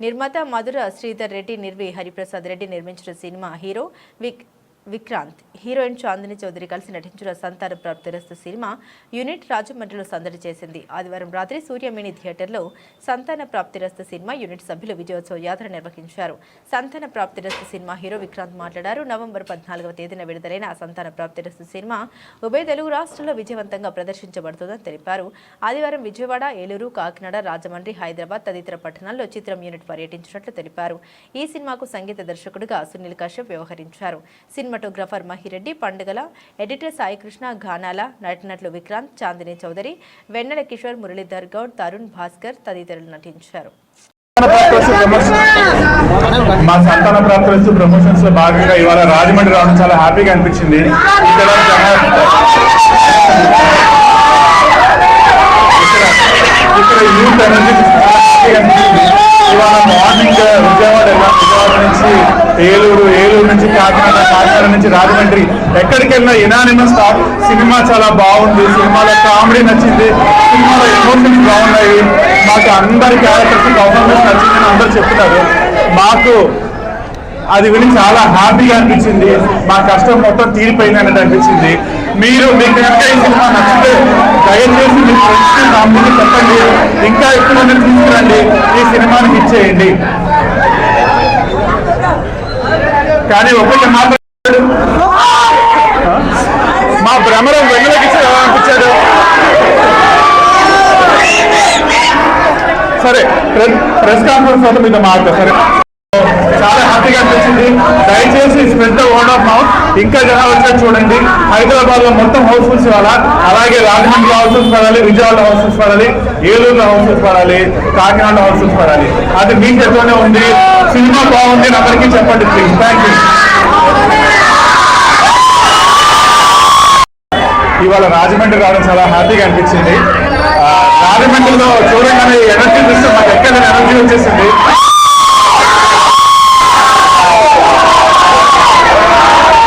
నిర్మాత మధుర శ్రీధర్ రెడ్డి నిర్వి హరిప్రసాద్ రెడ్డి నిర్మించిన cinema hero విక్ విక్రాంత్. హీరోయిన్ చాందిని చౌదరి కలిసి నటించిన సంతాన ప్రాప్తిరస్తు సినిమా యూనిట్ రాజమండ్రిలో సందడి చేసింది. ఆదివారం రాత్రి సూర్యమిణి థియేటర్లో సంతాన ప్రాప్తిరస్తు సినిమా యూనిట్ సభ్యులు విజయోత్సవ యాత్ర నిర్వహించారు. సంతాన ప్రాప్తిరస్తు సినిమా హీరో విక్రాంత్ మాట్లాడారు. నవంబర్ పద్నాలుగవ తేదీన విడుదలైన సంతాన ప్రాప్తిరస్తు సినిమా ఉభయ తెలుగు రాష్ట్రాల్లో విజయవంతంగా ప్రదర్శించబడుతుందని తెలిపారు. ఆదివారం విజయవాడ ఏలూరు కాకినాడ రాజమండ్రి హైదరాబాద్ తదితర పట్టణాల్లో చిత్రం యూనిట్ పర్యటించినట్లు తెలిపారు. ఈ సినిమాకు సంగీత దర్శకుడిగా సునీల్ కశ్యప్ వ్యవహరించారు. Cinema cinematographer Mahireddy Pandugala editor Saikrishna Ghanala నటినట్లు Vikrant Chandini Chowdary Vennela Kishore Muralidhar Goud Tarun Bhaskar తదితరులు నటించారు. మా సంతాన ప్రాప్తి ప్రమోషన్స్లో భాగంగా ఇవాళ రాజమండ్రి రావడం చాలా హ్యాపీగా అనిపించింది. ఇక్కడ ఇక్కడ- యూత్ ఎనర్జీ ఇవాళ మార్నింగ్ విజయవాడ విజయవాడ నుంచి ఏలూరు నుంచి కాకినాడ కాకినాడ నుంచి రాజమండ్రి ఎక్కడికి వెళ్ళినా ఇనానిమస్ టాక్ సినిమా చాలా బాగుంది. సినిమాలో కామెడీ నచ్చింది. సినిమాలో ఎమోషన్స్ బాగున్నాయి. మాకు అందరి క్యారెక్టర్స్ పర్ఫార్మెన్స్ నచ్చిందని అందరూ చెప్తున్నారు. మాకు అది విని చాలా హ్యాపీగా అనిపించింది. మా కష్టం మొత్తం తీరిపోయింది అన్నట్టు అనిపించింది. మీరు మీకు కనుక ఈ సినిమా నచ్చితే దయచేసి మీ ఫ్రెండ్స్కి చెప్పండి. ఇంకా ఎక్కువ మందిని తీసుకురండి. ఈ సినిమాని ఇచ్చేయండి కానీ ఒకటి మాట్లాడాడు మా భ్రమరం వెన్నెలకి అనిపించాడు? సరే ప్రెస్ కాన్ఫరెన్స్ వల్ల మీతో మాట్లాడు సరే చాలా హ్యాపీగా అనిపించింది. దయచేసి స్ప్రెడ్ ద ఆఫ్ ఇంకా జనాలు వచ్చారు చూడండి. హైదరాబాద్లో మొత్తం హౌస్ఫుల్స్ ఇవ్వాలా? అలాగే రాజమండ్రి హౌస్ఫుల్స్ పడాలి విజయవాడ హౌస్ఫుల్స్ పడాలి ఏలూరులో హౌస్ఫుల్స్ పడాలి కాకినాడ హౌస్ఫుల్స్ పడాలి. అది మీ చేతిలోనే ఉంది. సినిమా బాగుంది అని అందరికీ చెప్పండి ప్లీజ్ థ్యాంక్ యూ ఇవాళ రాజమండ్రి రావడం చాలా హ్యాపీగా అనిపించింది. రాజమండ్రిలో చూడగానే ఎనర్జీ చూస్తే మాకు ఎక్కడ ఎనర్జీ వచ్చేసింది?